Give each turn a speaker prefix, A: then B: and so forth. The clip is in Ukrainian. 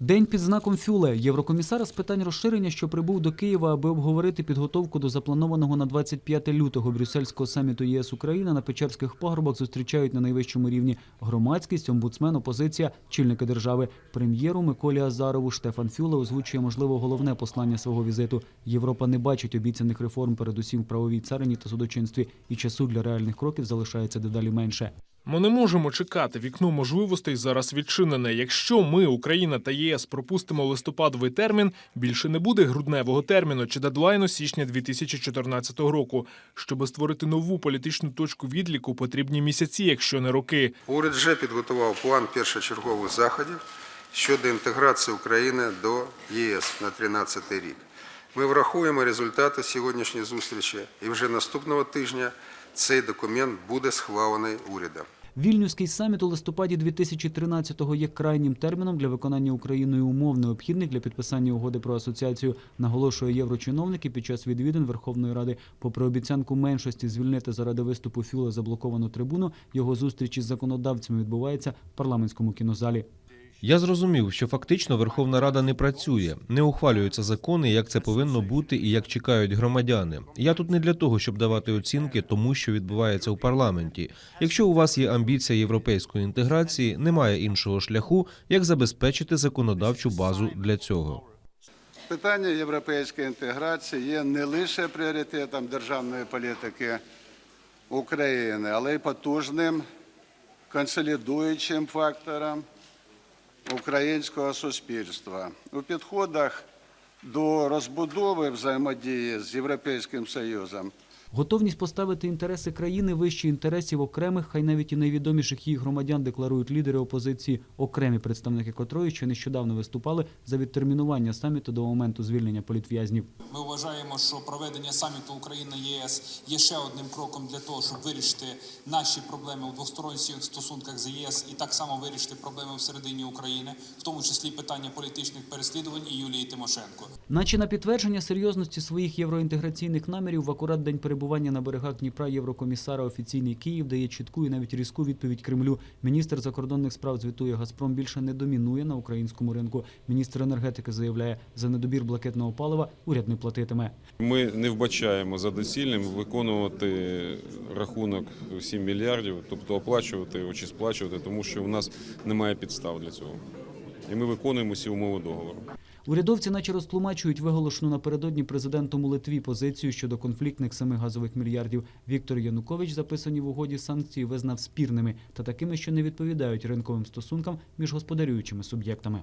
A: День під знаком Фюле. Єврокомісар з питань розширення, що прибув до Києва, аби обговорити підготовку до запланованого на 25 лютого брюссельського саміту ЄС Україна на Печерських пагорбах зустрічають на найвищому рівні громадськість, омбудсмен, опозиція, чільники держави. Прем'єру Миколі Азарову Штефан Фюле озвучує, можливо, головне послання свого візиту. Європа не бачить обіцяних реформ, передусім в правовій царині та судочинстві, і часу для реальних кроків залишається дедалі менше.
B: Ми не можемо чекати. Вікно можливостей зараз відчинене. Якщо ми, Україна та ЄС, пропустимо листопадовий термін, більше не буде грудневого терміну чи дедлайну січня 2014 року. Щоб створити нову політичну точку відліку, потрібні місяці, якщо не роки.
C: Уряд вже підготував план першочергових заходів щодо інтеграції України до ЄС на 2013 рік. Ми врахуємо результати сьогоднішньої зустрічі, і вже наступного тижня цей документ буде схвалений урядом.
A: Вільнюський саміт у листопаді 2013-го є крайнім терміном для виконання Україною умов, необхідних для підписання угоди про асоціацію, наголошує єврочиновники під час відвідин Верховної Ради. Попри обіцянку меншості звільнити заради виступу Фюла заблоковану трибуну, його зустріч із законодавцями відбувається в парламентському кінозалі.
D: Я зрозумів, що фактично Верховна Рада не працює, не ухвалюються закони, як це повинно бути і як чекають громадяни. Я тут не для того, щоб давати оцінки тому, що відбувається у парламенті. Якщо у вас є амбіція європейської інтеграції, немає іншого шляху, як забезпечити законодавчу базу для цього.
E: Питання європейської інтеграції є не лише пріоритетом державної політики України, але й потужним консолідуючим фактором українського суспільства. У підходах до розбудови взаємодії з Європейським Союзом
A: Готовність поставити інтереси країни вище інтересів окремих, хай навіть і найвідоміших її громадян декларують лідери опозиції, окремі представники котрої ще нещодавно виступали за відтермінування саміту до моменту звільнення політв'язнів.
F: Ми вважаємо, що проведення саміту Україна ЄС є ще одним кроком для того, щоб вирішити наші проблеми у двосторонніх стосунках з ЄС і так само вирішити проблеми всередині України, в тому числі питання політичних переслідувань і Юлії Тимошенко.
A: Наче на підтвердження серйозності своїх євроінтеграційних намірів в акурат день перебування на берегах Дніпра єврокомісара офіційний Київ дає чітку і навіть різку відповідь Кремлю. Міністр закордонних справ звітує Газпром більше не домінує на українському ринку. Міністр енергетики заявляє, за недобір блакитного палива уряд не платитиме.
G: Ми не вбачаємо за доцільним виконувати рахунок 7 мільярдів, тобто оплачувати чи сплачувати, тому що у нас немає підстав для цього. І ми виконуємо всі умови договору.
A: Урядовці наче розтлумачують виголошену напередодні президентом у Литві позицію щодо конфліктних семи газових мільярдів. Віктор Янукович, записані в угоді санкції, визнав спірними та такими, що не відповідають ринковим стосункам між господарюючими суб'єктами.